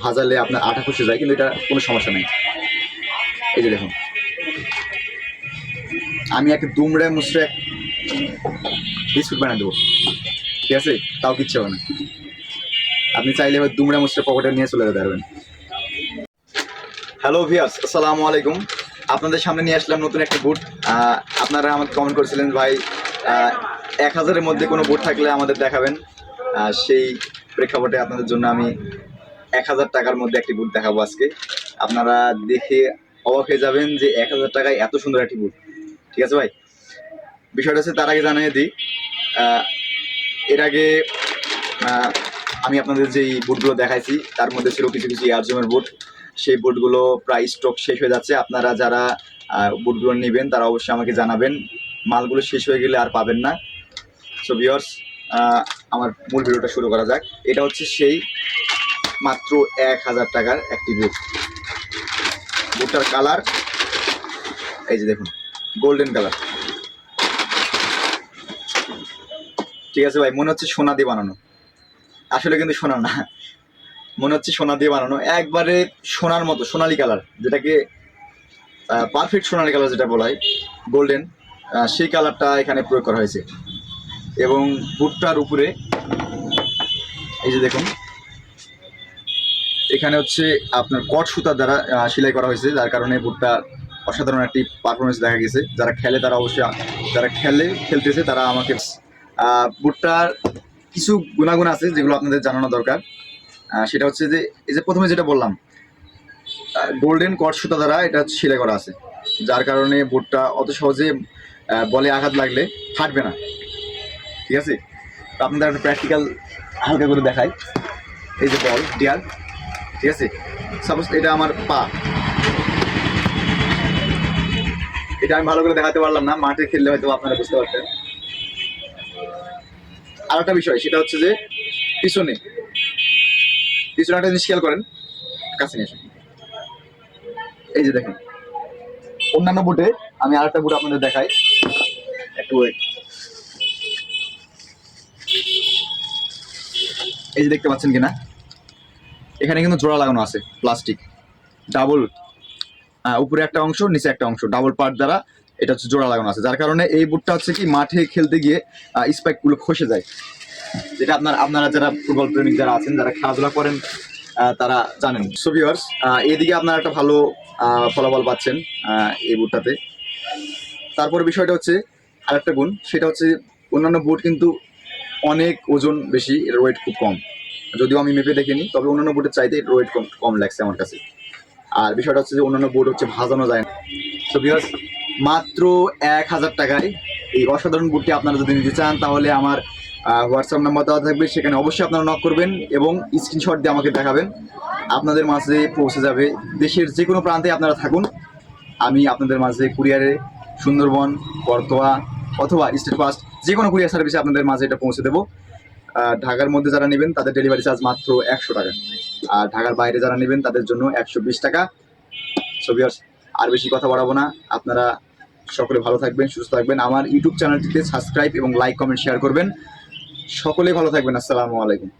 ভাজালে আপনার আটা খসে যায়, কিন্তু এটা কোনো সমস্যা নেই। এই যে দেখুন। আমি একটা দুমড়ে মুসড়ে বিস্কুট বানিয়ে দেবো। ঠিক আছে? তাও কিচ্ছু হবে না। আপনি চাইলে এবার দুমড়ে মুসড়ে পকেটে নিয়ে চলে যেতে পারবেন। হ্যালো ভিয়ার্স আসসালামু আলাইকুম। আপনাদের সামনে নিয়ে আসলাম নতুন একটা বুট। আপনারা আমাকে কমেন্ট করেছিলেন, ভাই এক হাজারের মধ্যে কোনো বুট থাকলে আমাদের দেখাবেন। সেই প্রেক্ষাপটে আপনাদের জন্য আমি এক হাজার টাকার মধ্যে একটি বুট দেখাবো আজকে। আপনারা দেখে অবাক হয়ে যাবেন যে এক হাজার টাকায় এত সুন্দর একটি বুট ঠিক আছে ভাই? বিষয়টা হচ্ছে তার আগে জানিয়ে দিই এর আগে আমি আপনাদের যেই বুটগুলো দেখাইছি, তার মধ্যে ছিল কিছু কিছু এয়ারজমের বুট সেই বুটগুলো প্রায় স্টক শেষ হয়ে যাচ্ছে। আপনারা যারা বুটগুলো নেবেন, তারা অবশ্যই আমাকে জানাবেন। মালগুলো শেষ হয়ে গেলে আর পাবেন না। সো ভিওর্স আমার মূল ভিডিওটা শুরু করা যাক। এটা হচ্ছে সেই মাত্র এক হাজার টাকার একটি বুট বুটটার কালার এই যে দেখুন গোল্ডেন কালার ঠিক আছে ভাই, মনে হচ্ছে সোনা দিয়ে বানানো। আসলে কিন্তু সোনা না। মনে হচ্ছে সোনা দিয়ে বানানো। একবারে সোনার মতো, সোনালি কালার যেটাকে পারফেক্ট সোনালি কালার যেটা বলা হয় গোল্ডেন সেই কালারটা এখানে প্রয়োগ করা হয়েছে। এবং বুটটার উপরে, এই যে দেখুন এখানে হচ্ছে আপনার কট সুতার দ্বারা সেলাই করা হয়েছে, যার কারণে বুটটা অসাধারণ একটি পারফরমেন্স দেখা গেছে। যারা খেলে তারা অবশ্যই, যারা খেলে, খেলতেছে তারা আমাকে বুটটার কিছু গুণাগুণ আছে যেগুলো আপনাদের জানানো দরকার। সেটা হচ্ছে যে, এই যে প্রথমে যেটা বললাম গোল্ডেন কট সুতা দ্বারা এটা সেলাই করা আছে। যার কারণে বুটটা অত সহজে বলে আঘাত লাগলে ফাটবে না। ঠিক আছে? আপনাদের একটা প্র্যাকটিক্যাল হালকা করে দেখাই। এই যে বল ডিয়ার ঠিক আছে? সাপোজ এটা আমার পা। এটা আমি ভালো করে দেখাতে পারলাম না, মাঠে খেললে হয়তো আপনারা বুঝতে পারতেন। আর একটা বিষয়, সেটা হচ্ছে যে পিছনে। পিছনে একটা জিনিস খেয়াল করেন, কাছে নিয়ে। এই যে দেখেন, অন্যান্য বুটে আমি আর একটা বুট আপনাদের দেখাই। একটু ওয়েট এই যে দেখতে পাচ্ছেন কিনা? এখানে কিন্তু জোড়া লাগানো আছে প্লাস্টিক ডাবল উপরে একটা অংশ, নিচে একটা অংশ ডাবল পার্ট দ্বারা এটা হচ্ছে জোড়া লাগানো আছে। যার কারণে এই বুটটা হচ্ছে কি, মাঠে খেলতে গিয়ে স্পাইকগুলো খসে যায়। যেটা আপনার, আপনারা যারা ফুটবল প্রেমিক যারা আছেন, যারা খেলাধুলা করেন তারা জানেন। সো ভিউয়ার্স এদিকে আপনারা একটা ভালো ফলাফল পাচ্ছেন এই বুটটাতে। তারপরে বিষয়টা হচ্ছে, আরেকটা গুণ, সেটা হচ্ছে অন্যান্য বুট কিন্তু অনেক ওজন বেশি, এর ওয়েট খুব কম। যদিও আমি মেপে দেখিনি, তবে অন্যান্য বুটের চাইতে ওয়েট কম কম লাগছে আমার কাছে। আর বিষয়টা হচ্ছে যে অন্যান্য বোর্ড হচ্ছে ভাজানো যায় না। সো বিকজ মাত্র এক হাজার টাকায় এই অসাধারণ বুটটি আপনারা যদি নিতে চান, তাহলে আমার হোয়াটসঅ্যাপ নাম্বার দেওয়া থাকবে, সেখানে অবশ্যই আপনারা নক করবেন এবং স্ক্রিনশট দিয়ে আমাকে দেখাবেন। আপনাদের মাঝে পৌঁছে যাবে দেশের যে কোনো প্রান্তে আপনারা থাকুন। আমি আপনাদের মাঝে কুরিয়ারে সুন্দরবন করতোয়া অথবা স্টেট ফাস্ট যে কোনো কুরিয়ার সার্ভিসে আপনাদের মাঝে এটা পৌঁছে দেবো। ঢাকার মধ্যে যারা নেবেন, তাদের ডেলিভারি চার্জ মাত্র একশো টাকা। আর ঢাকার বাইরে যারা নেবেন, তাদের জন্য একশো বিশ টাকা। ছবি আর বেশি কথা বাড়াবো না। আপনারা সকলে ভালো থাকবেন, সুস্থ থাকবেন। আমার ইউটিউব চ্যানেলটিতে সাবস্ক্রাইব এবং লাইক কমেন্ট শেয়ার করবেন। সকলে ভালো থাকবেন। আসসালামু আলাইকুম।